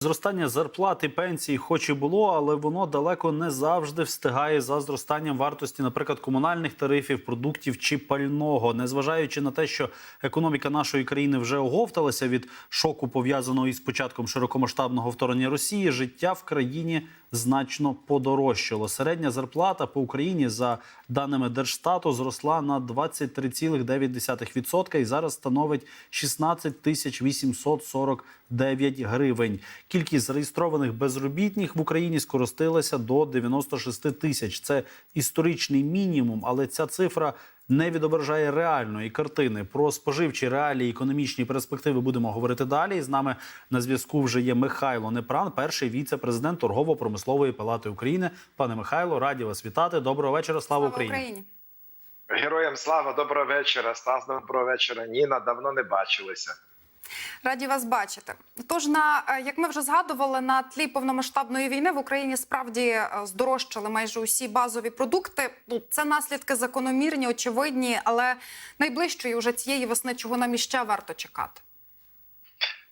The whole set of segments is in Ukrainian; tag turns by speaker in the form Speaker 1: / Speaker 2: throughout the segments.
Speaker 1: Зростання зарплат і пенсій, хоч і було, але воно далеко не завжди встигає за зростанням вартості, наприклад, комунальних тарифів, продуктів чи пального. Незважаючи на те, що економіка нашої країни вже оговталася від шоку, пов'язаного із початком широкомасштабного вторгнення Росії, життя в країні значно подорожчало. Середня зарплата по Україні за даними Держстату зросла на 23,9% і зараз становить 16 тисяч 849 гривень. Кількість зареєстрованих безробітних в Україні скоростилася до 96 тисяч. Це історичний мінімум, але ця цифра не відображає реальної картини. Про споживчі реалії, економічні перспективи будемо говорити далі. З нами на зв'язку вже є Михайло Непран, перший віце-президент торгово-промислової палати України. Пане Михайло, раді вас вітати. Доброго вечора. Слава, Україні.
Speaker 2: Героям слава, доброго вечора. Стас, доброго вечора. Ніна, давно не бачилися.
Speaker 3: Раді вас бачити. Тож, на е, як ми вже згадували, на тлі повномасштабної війни в Україні справді е, здорожчали майже усі базові продукти. Ну, це наслідки закономірні, очевидні, але найближчої вже цієї весни, чого нам іще варто чекати.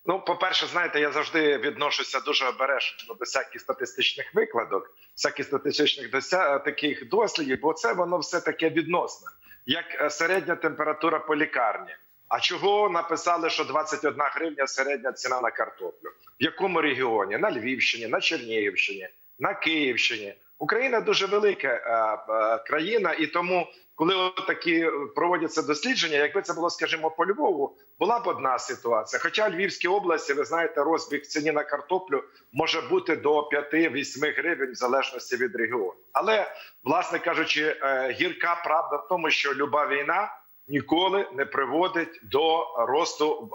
Speaker 2: Ну, по-перше, знаєте, я завжди відношуся дуже обережно до всяких статистичних викладок, всяких статистичних дося... таких дослідів, бо це воно все таке відносне, як е, середня температура по лікарні. А чого написали, що 21 гривня середня ціна на картоплю? В якому регіоні? На Львівщині, на Чернігівщині, на Київщині. Україна дуже велика е, е, країна, і тому, коли такі проводяться дослідження, якби це було, скажімо, по Львову, була б одна ситуація. Хоча в Львівській області, ви знаєте, розбіг ціні на картоплю може бути до 5-8 гривень в залежності від регіону. Але, власне кажучи, е, гірка правда в тому, що люба війна ніколи не приводить до росту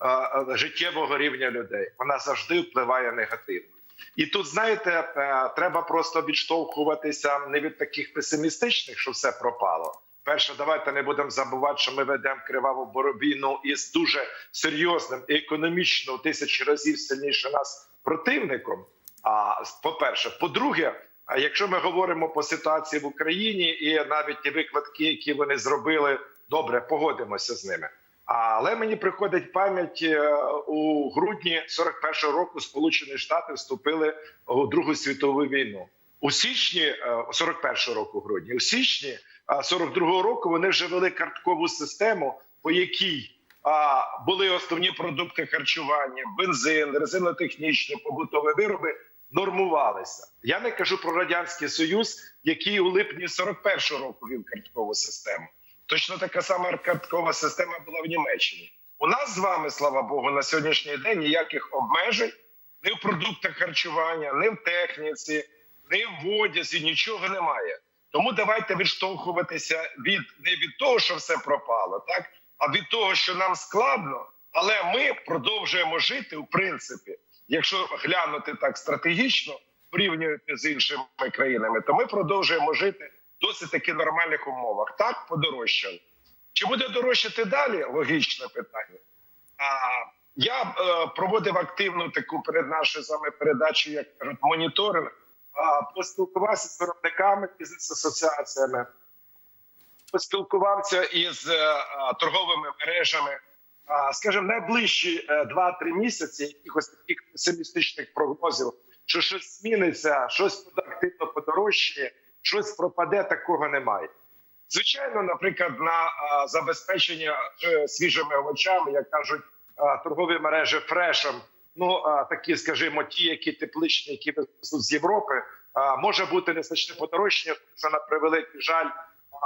Speaker 2: е, е, життєвого рівня людей. Вона завжди впливає негативно. І тут, знаєте, е, треба просто відштовхуватися не від таких песимістичних, що все пропало. Перше, давайте не будемо забувати, що ми ведемо криваву війну із дуже серйозним і економічно тисячі разів сильніше нас противником. А по-перше, по-друге, а якщо ми говоримо по ситуації в Україні і навіть ті викладки, які вони зробили, добре, погодимося з ними. Але мені приходить пам'ять е, у грудні 41-го року Сполучені Штати вступили у Другу світову війну. У січні 41-го року, грудні, у січні 42-го року вони вже вели карткову систему, по якій були основні продукти харчування, бензин, резинотехнічні побутові вироби нормувалися. Я не кажу про радянський союз, який у липні 41-го року вів карткову систему. Точно така сама карткова система була в Німеччині. У нас з вами, слава Богу, на сьогоднішній день ніяких обмежень ні в продуктах харчування, ні в техніці, ні в одязі, нічого немає. Тому давайте відштовхуватися від не від того, що все пропало, так а від того, що нам складно, але ми продовжуємо жити в принципі. Якщо глянути так стратегічно, порівнювати з іншими країнами, то ми продовжуємо жити в досить таки нормальних умовах. Так подорожчало. Чи буде дорожчати далі? Логічне питання. А я е, проводив активну таку перед нашою з вами передачею, як кажуть, моніторинг. А, поспілкувався з виробниками, бізнес-асоціаціями, поспілкувався із е, торговими мережами. Скажімо, найближчі 2-3 місяці якихось таких песимістичних прогнозів, що щось зміниться, щось активно подорожчає, щось пропаде, такого немає. Звичайно, наприклад, на забезпечення е, свіжими овочами, як кажуть торгові мережі фрешем, ну такі, скажімо, ті, які тепличні, які везуть з Європи, може бути незначне подорожчання, що на превеликий жаль,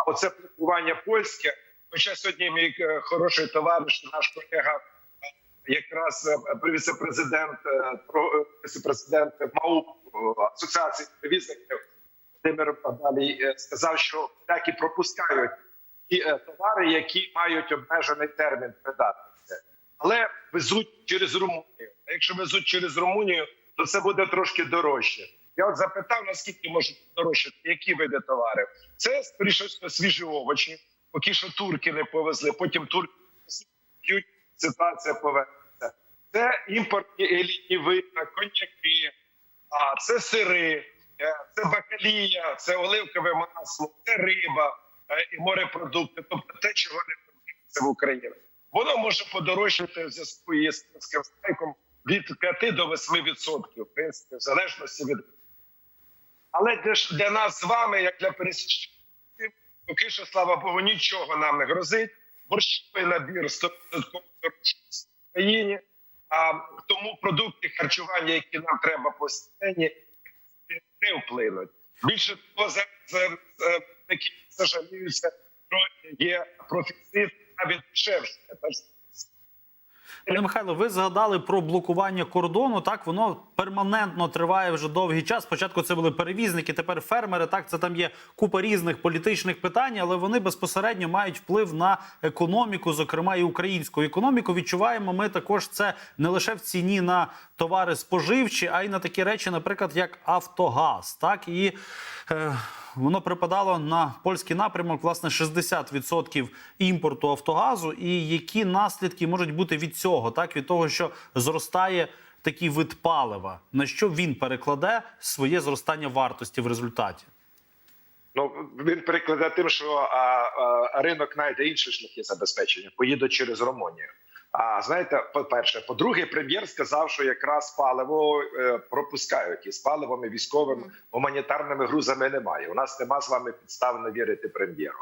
Speaker 2: оце планування польське. Хоча сьогодні мій е, хороший товариш, наш колега, якраз е, віце-президент віце-президент МАУ асоціації перевізників Володимир далі сказав, що так пропускають ті товари, які мають обмежений термін придатності, але везуть через Румунію. А якщо везуть через Румунію, то це буде трошки дорожче. Я от запитав, наскільки можуть дорожчати, які види товарів. Це скоріше свіжі овочі, поки що турки не повезли. Потім турки ситуація повернеться. Це імпортні елітні вина, коньяки, а це сири. Це бакалія, це оливкове масло, це риба і морепродукти, тобто те, чого не це в Україні. Воно може подорожчати в зв'язку із страйком від 5 до 8 відсотків, в принципі, в залежності від. Але для нас з вами, як для пересічних, поки що, слава Богу, нічого нам не грозить. Борщовий набір 100% в країні. А тому продукти харчування, які нам треба постійні, не вплинуть. Більше того, зараз такі жаліються, що є профіцит навіть дешевше.
Speaker 1: Пане Михайло, ви згадали про блокування кордону. Так воно перманентно триває вже довгий час. Спочатку це були перевізники, тепер фермери. Так, це там є купа різних політичних питань, але вони безпосередньо мають вплив на економіку, зокрема і українську економіку. Відчуваємо ми також це не лише в ціні на товари споживчі, а й на такі речі, наприклад, як Автогаз. Так і е, воно припадало на польський напрямок, власне, 60% імпорту Автогазу. І які наслідки можуть бути від цього, так від того, що зростає такий вид палива, на що він перекладе своє зростання вартості в результаті?
Speaker 2: Ну він перекладе тим, що а, а, ринок знайде інші шляхи забезпечення, поїдуть через Румунію. А знаєте, по-перше, по-друге, прем'єр сказав, що якраз паливо е, пропускають і з паливом і військовими гуманітарними грузами немає. У нас нема з вами підстав не вірити прем'єру.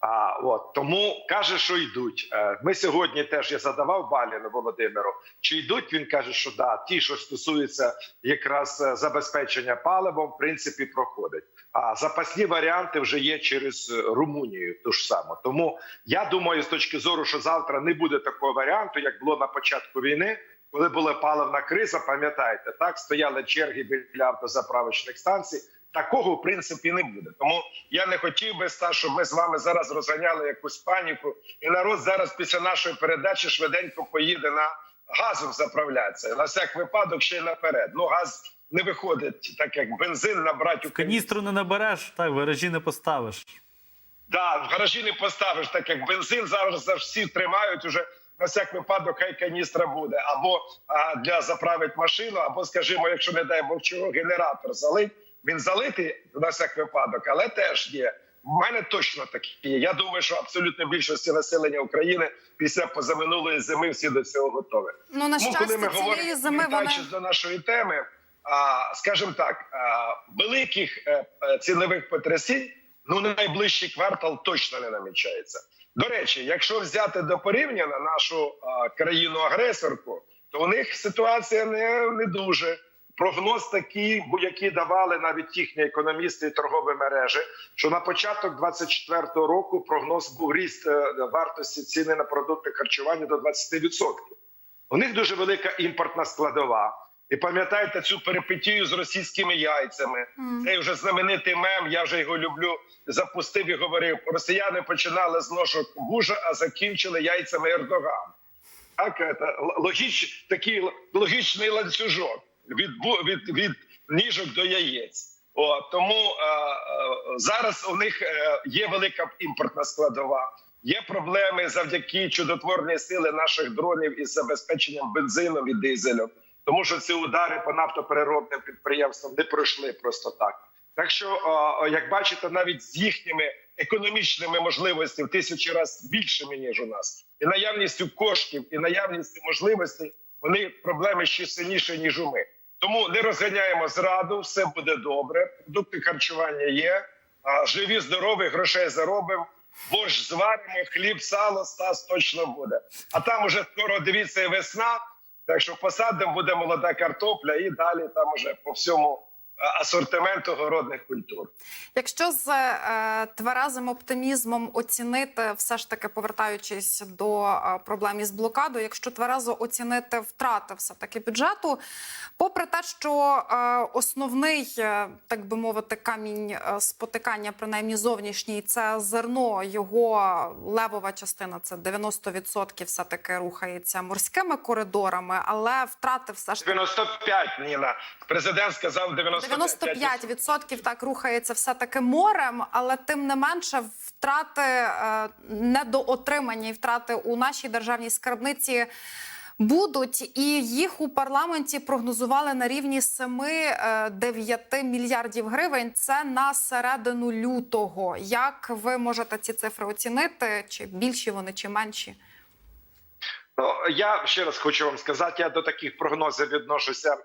Speaker 2: А от тому каже, що йдуть. Е, Ми сьогодні теж я задавав Баліну Володимиру. Чи йдуть? Він каже, що да, ті, що стосуються якраз е, забезпечення паливом, в принципі, проходить. А запасні варіанти вже є через е, Румунію. Ту ж саме. Тому я думаю, з точки зору, що завтра не буде такого варіанту, як було на початку війни, коли була паливна криза. Пам'ятаєте, так стояли черги біля автозаправочних станцій. Такого в принципі не буде. Тому я не хотів би Стас, щоб ми з вами зараз розганяли якусь паніку, і народ зараз після нашої передачі швиденько поїде на газом заправлятися. На всяк випадок ще й наперед. Ну газ не виходить, так як бензин набрати у
Speaker 1: Каністру не набереш, так в гаражі не поставиш.
Speaker 2: Да, в гаражі не поставиш, так як бензин зараз за всі тримають уже. На всяк випадок хай каністра буде або а, для заправить машину, або, скажімо, якщо не дай Бог чого, генератор залить. Він залитий на всяк випадок, але теж є. В мене точно такі є. Я думаю, що абсолютно більшості населення України після позаминулої зими всі до цього готові.
Speaker 3: Ну на щастя,
Speaker 2: коли ми говоримо
Speaker 3: зими
Speaker 2: повертаючись до нашої теми, а, скажімо так, великих е, е, цінових потрясінь ну найближчий квартал точно не намічається. До речі, якщо взяти до порівняння нашу країну-агресорку, то у них ситуація не, не дуже. Прогноз такий, які давали навіть їхні економісти і торгові мережі, що на початок 24-го року прогноз був ріст е, вартості ціни на продукти харчування до 20%. У них дуже велика імпортна складова. І пам'ятаєте цю перипетію з російськими яйцями.
Speaker 3: Мгм.
Speaker 2: Цей вже знаменитий мем. Я вже його люблю. Запустив і говорив: росіяни починали з ножок бужа, а закінчили яйцями Ердогана. Так, це логіч, такий логічний ланцюжок від, від, від ніжок до яєць. О, тому е, е, зараз у них е, є велика імпортна складова. Є проблеми завдяки чудотворній сили наших дронів із забезпеченням бензином і дизелем, тому що ці удари по нафтопереробним підприємствам не пройшли просто так. Так що, як бачите, навіть з їхніми економічними можливостями в тисячі разів більшими ніж у нас, і наявністю коштів, і наявністю можливостей, вони проблеми ще сильніші ніж у ми. Тому не розганяємо зраду, все буде добре. Продукти харчування є. а, Живі, здорові, грошей заробимо. Борщ зваримо, хліб, сало, стас точно буде. А там уже скоро дивіться і весна. Так що посадимо буде молода картопля, і далі там уже по всьому а, асортименту городних культур.
Speaker 3: Якщо з е, тверезим оптимізмом оцінити, все ж таки повертаючись до е, проблем із блокадою, якщо тверезо оцінити втрати все таки бюджету, попри те, що е, основний, е, так би мовити, камінь е, спотикання, принаймні зовнішній, це зерно, його левова частина, це 90% все таки рухається морськими коридорами, але втрати все ж таки
Speaker 2: 95, Ніна. Президент сказав 95.
Speaker 3: 95% так рухається все таки морем, але тим не менше втрати е, недоотримання і втрати у нашій державній скарбниці. Будуть і їх у парламенті прогнозували на рівні 7-9 мільярдів гривень. Це на середину лютого. Як ви можете ці цифри оцінити? Чи більші вони, чи менші?
Speaker 2: Ну я ще раз хочу вам сказати, я до таких прогнозів відношуся,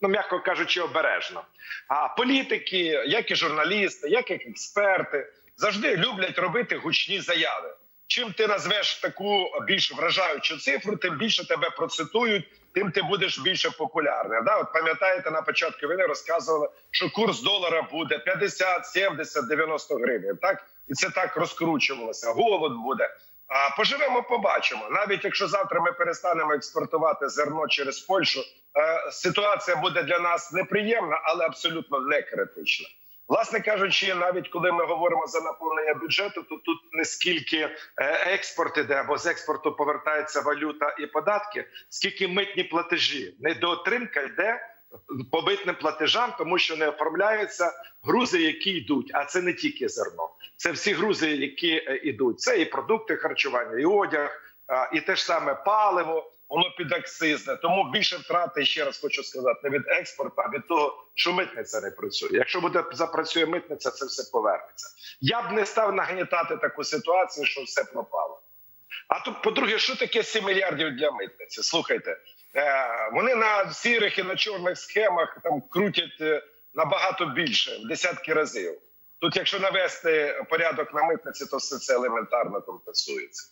Speaker 2: ну м'яко кажучи, обережно. А політики, як і журналісти, як і експерти, завжди люблять робити гучні заяви. Чим ти назвеш таку більш вражаючу цифру, тим більше тебе процитують, тим ти будеш більше популярним. Да? От пам'ятаєте, на початку війни розказували, що курс долара буде 50, 70, 90 гривень. Так і це так розкручувалося. Голод буде. А поживемо, побачимо. Навіть якщо завтра ми перестанемо експортувати зерно через Польщу, е, ситуація буде для нас неприємна, але абсолютно не критична. Власне кажучи, навіть коли ми говоримо за наповнення бюджету, то тут не скільки е, експорт іде або з експорту повертається валюта і податки, скільки митні платежі. Недоотримка йде по митним платежам, тому що не оформляються грузи, які йдуть. А це не тільки зерно, це всі грузи, які е, йдуть. Це і продукти харчування, і одяг, і те ж саме паливо. Воно підакцизне, тому більше втрати ще раз хочу сказати не від експорту, а від того, що митниця не працює. Якщо буде запрацює митниця, це все повернеться. Я б не став нагнітати таку ситуацію, що все пропало. А тут, по-друге, що таке 7 мільярдів для митниці? Слухайте, е, вони на сірих і на чорних схемах там крутять е, набагато більше, в десятки разів. Тут, якщо навести порядок на митниці, то все це елементарно компенсується.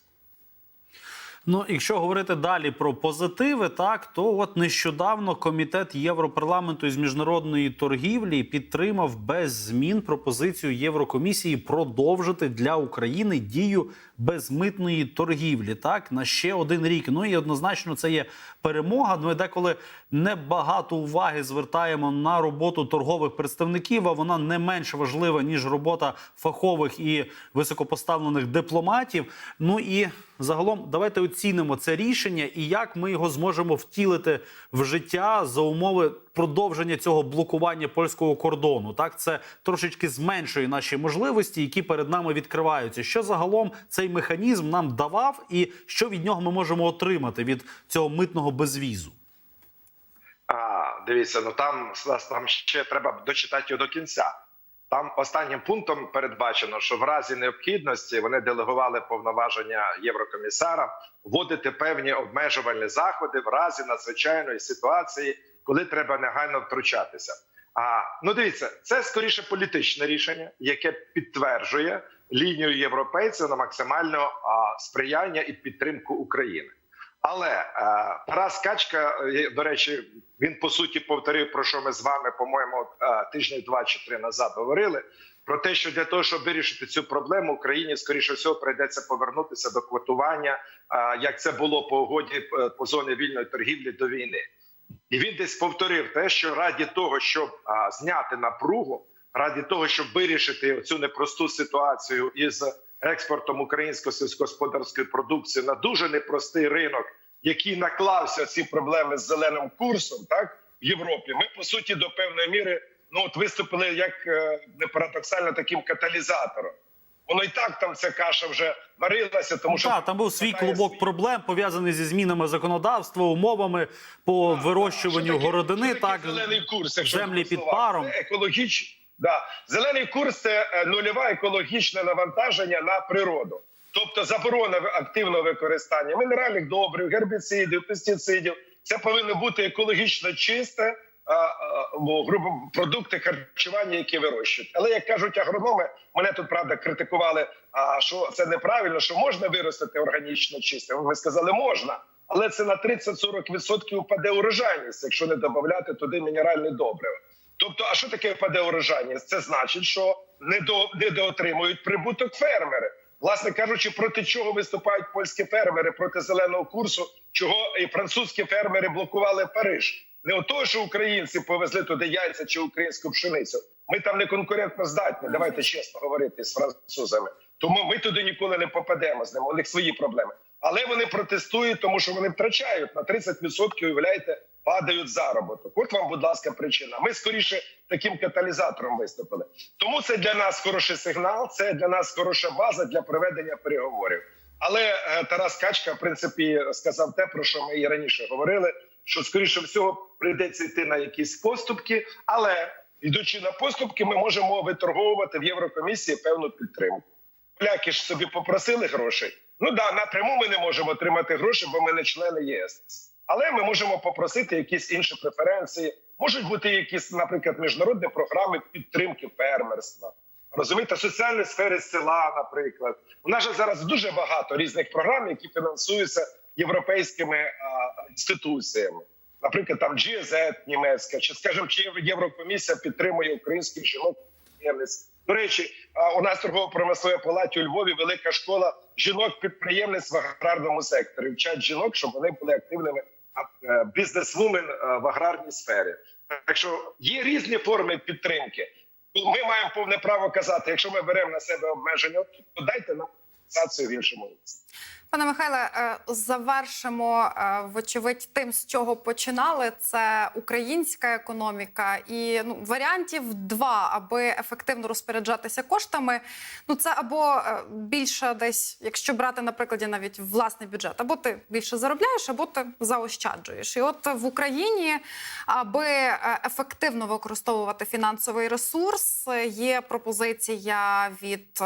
Speaker 1: Ну, якщо говорити далі про позитиви, так то от нещодавно комітет Європарламенту із міжнародної торгівлі підтримав без змін пропозицію Єврокомісії продовжити для України дію безмитної торгівлі. Так на ще один рік. Ну і однозначно це є перемога. Ми деколи небагато уваги звертаємо на роботу торгових представників. А вона не менш важлива ніж робота фахових і високопоставлених дипломатів. Ну і загалом давайте оцінимо це рішення і як ми його зможемо втілити в життя за умови продовження цього блокування польського кордону. Так це трошечки зменшує наші можливості, які перед нами відкриваються. Що загалом цей механізм нам давав, і що від нього ми можемо отримати від цього митного безвізу?
Speaker 2: А, дивіться, ну там там ще треба дочитати його до кінця. Там останнім пунктом передбачено, що в разі необхідності вони делегували повноваження єврокомісара вводити певні обмежувальні заходи в разі надзвичайної ситуації, коли треба негайно втручатися. А ну дивіться, це скоріше політичне рішення, яке підтверджує лінію європейців на максимальне сприяння і підтримку України. Але е, Тарас Качка, е, до речі, він по суті повторив про що ми з вами, по-моєму, е, тижні два чи три назад говорили. Про те, що для того, щоб вирішити цю проблему, Україні скоріше всього прийдеться повернутися до квотування, як це було по угоді по зоні вільної торгівлі до війни. І він десь повторив те, що раді того, щоб а, зняти напругу, раді того, щоб вирішити цю непросту ситуацію із експортом української сільськогосподарської продукції на дуже непростий ринок, який наклався ці проблеми з зеленим курсом, так в Європі. Ми по суті до певної міри ну от виступили як е, не парадоксально таким каталізатором. Воно і так там ця каша вже варилася, тому що
Speaker 1: Так, там був свій клубок
Speaker 2: свій-
Speaker 1: проблем пов'язаний зі змінами законодавства, умовами по вирощуванню
Speaker 2: Що таке-
Speaker 1: городини.
Speaker 2: що
Speaker 1: Так
Speaker 2: зелений курс, якщо
Speaker 1: землі під
Speaker 2: словах?
Speaker 1: паром.
Speaker 2: Екологіч... да. Зелений курс це е, нульове екологічне навантаження на природу, тобто заборона активного використання мінеральних добрив, гербіцидів, пестицидів. Це повинно бути екологічно чисте. Грубо продукти харчування, які вирощують. Але як кажуть агрономи, мене тут правда критикували. А що це неправильно, що можна виростити органічно чисте? Ми сказали, можна, але це на 30-40% впаде урожайність, якщо не додати туди мінеральне добриво. Тобто, а що таке впаде урожайність? Це значить, що недо, недоотримують прибуток фермери. Власне кажучи, проти чого виступають польські фермери проти зеленого курсу, чого і французькі фермери блокували Париж. Не ото, що українці повезли туди яйця чи українську пшеницю. Ми там не конкурентно здатні. Давайте чесно говорити з французами. Тому ми туди ніколи не попадемо з ними. У них свої проблеми. Але вони протестують, тому що вони втрачають на 30%, уявляєте, падають заробіток. От вам, будь ласка, причина. Ми скоріше таким каталізатором виступили. Тому це для нас хороший сигнал, це для нас хороша база для проведення переговорів. Але е, Тарас Качка, в принципі, сказав те, про що ми і раніше говорили: що скоріше всього прийдеться йти на якісь поступки, але йдучи на поступки, ми можемо виторговувати в Єврокомісії певну підтримку. Поляки ж собі попросили грошей. Ну да, напряму ми не можемо отримати гроші, бо ми не члени ЄС. Але ми можемо попросити якісь інші преференції. Можуть бути якісь, наприклад, міжнародні програми підтримки фермерства. Розумієте, соціальні сфери села, наприклад. У нас же зараз дуже багато різних програм, які фінансуються європейськими а, інституціями. Наприклад, там GZ німецька, чи скажімо, чи Єврокомісія підтримує українських жінок підприємниць. До речі, у нас торгово-промисловій палаті у Львові велика школа жінок-підприємниць в аграрному секторі. Вчать жінок, щоб вони були активними е, бізнесвумен е, в аграрній сфері. Так що є різні форми підтримки. Ми маємо повне право казати, якщо ми беремо на себе обмеження, то дайте нам в іншому місці.
Speaker 3: Пане Михайле, е, завершимо е, вочевидь тим, з чого починали. Це українська економіка, і ну варіантів два, аби ефективно розпоряджатися коштами. Ну це або е, більше десь, якщо брати на прикладі навіть власний бюджет, або ти більше заробляєш, або ти заощаджуєш. І от в Україні, аби ефективно використовувати фінансовий ресурс, є пропозиція від,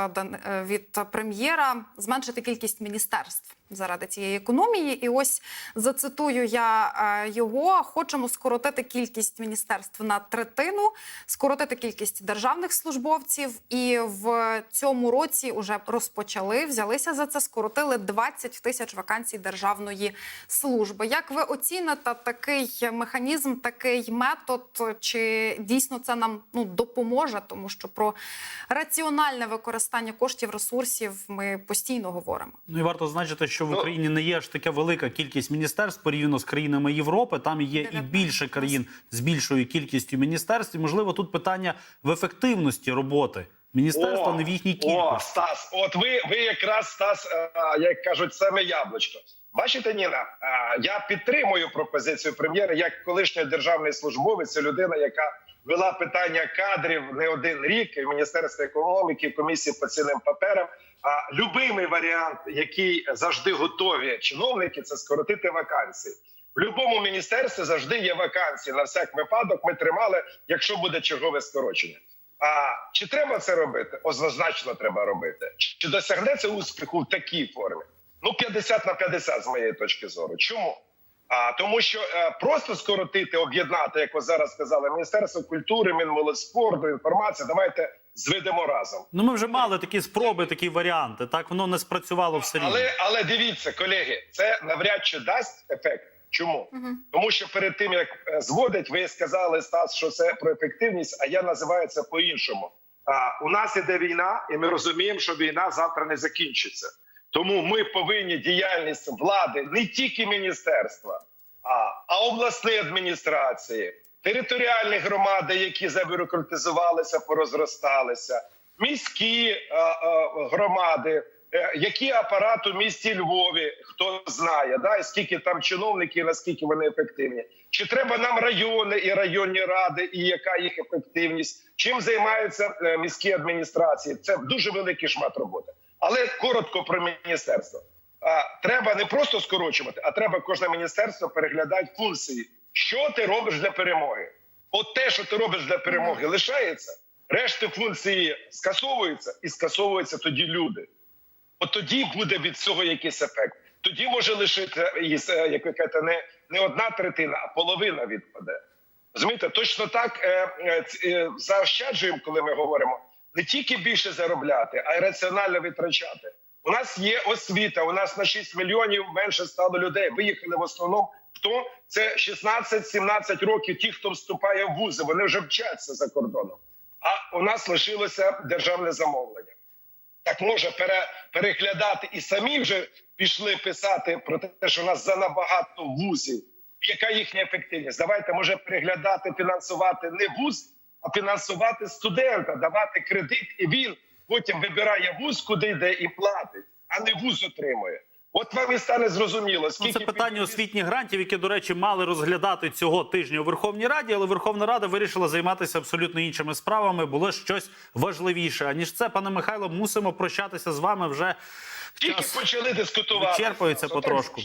Speaker 3: від прем'єра зменшити кількість міністерств podcast. Заради цієї економії. І ось зацитую я е, його: хочемо скоротити кількість міністерств на третину, скоротити кількість державних службовців. І в цьому році вже розпочали, взялися за це, скоротили 20 тисяч вакансій державної служби. Як ви оціните такий механізм, такий метод? Чи дійсно це нам ну допоможе? Тому що про раціональне використання коштів ресурсів ми постійно говоримо.
Speaker 1: Ну і варто зазначити, що в
Speaker 2: Ну-
Speaker 1: Україні не є ж така велика кількість міністерств порівняно з країнами Європи. Там є і більше країн з більшою кількістю міністерств. І, можливо, тут питання в ефективності роботи міністерства, не в їхній
Speaker 2: О. Стас, от ви, ви якраз Стас, е, як кажуть, саме яблучко. Бачите, Ніна, я підтримую пропозицію прем'єра як колишній державний службовець, людина, яка вела питання кадрів не один рік в Міністерстві економіки, в комісії по цінним паперам. А любимий варіант, який завжди готові чиновники, це скоротити вакансії. В будь-якому міністерстві завжди є вакансії. На всяк випадок ми тримали, якщо буде чергове скорочення. А чи треба це робити? Однозначно треба робити. Чи досягнеться успіху в такій формі? Ну, 50 на 50 з моєї точки зору. Чому? А тому, що е, просто скоротити, об'єднати, як ви зараз сказали, Міністерство культури, Мінмолодьспорту, інформації. Давайте зведемо разом.
Speaker 1: Ну ми вже мали такі спроби, такі варіанти. Так воно не спрацювало все рівно.
Speaker 2: Але але дивіться, колеги, це навряд чи дасть ефект. Чому?
Speaker 3: Мгм.
Speaker 2: Тому що перед тим як е, зводить, ви сказали Стас, що це про ефективність, а я називаю це по-іншому. А у нас іде війна, і ми розуміємо, що війна завтра не закінчиться. Тому ми повинні діяльність влади не тільки міністерства, а, а обласні адміністрації, територіальні громади, які забюрократизувалися, порозросталися, міські е, е, громади, е, які апарат у місті Львові, хто знає, да, скільки там чиновників, наскільки вони ефективні. Чи треба нам райони і районні ради, і яка їх ефективність? Чим займаються е, міські адміністрації? Це дуже великий шмат роботи. Але коротко про міністерство. Треба не просто скорочувати, а треба кожне міністерство переглядати функції. Що ти робиш для перемоги? От те, що ти робиш для перемоги, лишається. Решти функції скасовуються, і скасовуються тоді люди. От тоді буде від цього якийсь ефект. Тоді може лишити е, як ви кажете, не, не одна третина, а половина відпаде. Розумієте, точно так е, е, е, заощаджуємо, коли ми говоримо не тільки більше заробляти, а й раціонально витрачати. У нас є освіта. У нас на 6 мільйонів менше стало людей. Виїхали в основному. Хто це 16-17 років? Ті, хто вступає в вузи, вони вже вчаться за кордоном. А у нас лишилося державне замовлення. Так може пере, переглядати і самі вже пішли писати про те, що у нас занабагато вузів. Яка їхня ефективність? Давайте може переглядати, фінансувати не вуз, фінансувати студента, давати кредит, і він потім вибирає вуз, куди йде і платить, а не вуз отримує. От вам і стане зрозуміло,
Speaker 1: Ну, це питання освітніх грантів, які, до речі, мали розглядати цього тижня у Верховній Раді, але Верховна Рада вирішила займатися абсолютно іншими справами. Було щось важливіше. Аніж це, пане Михайло, мусимо прощатися з вами вже.
Speaker 2: Тільки
Speaker 1: Час
Speaker 2: почали дискутувати.
Speaker 1: вичерпується
Speaker 2: Отак
Speaker 1: потрошку.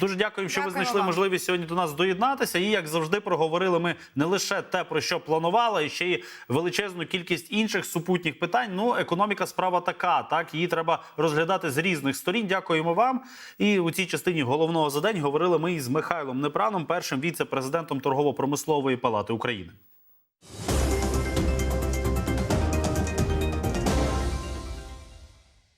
Speaker 1: Дуже дякуємо, що ви знайшли
Speaker 3: вам.
Speaker 1: можливість сьогодні до нас доєднатися. І як завжди, проговорили ми не лише те, про що планували, а ще й величезну кількість інших супутніх питань. Ну, економіка справа така. Так її треба розглядати з різних сторін. Дякуємо вам. І у цій частині головного за день говорили ми із Михайлом Непраном, першим віце-президентом торгово-промислової палати України.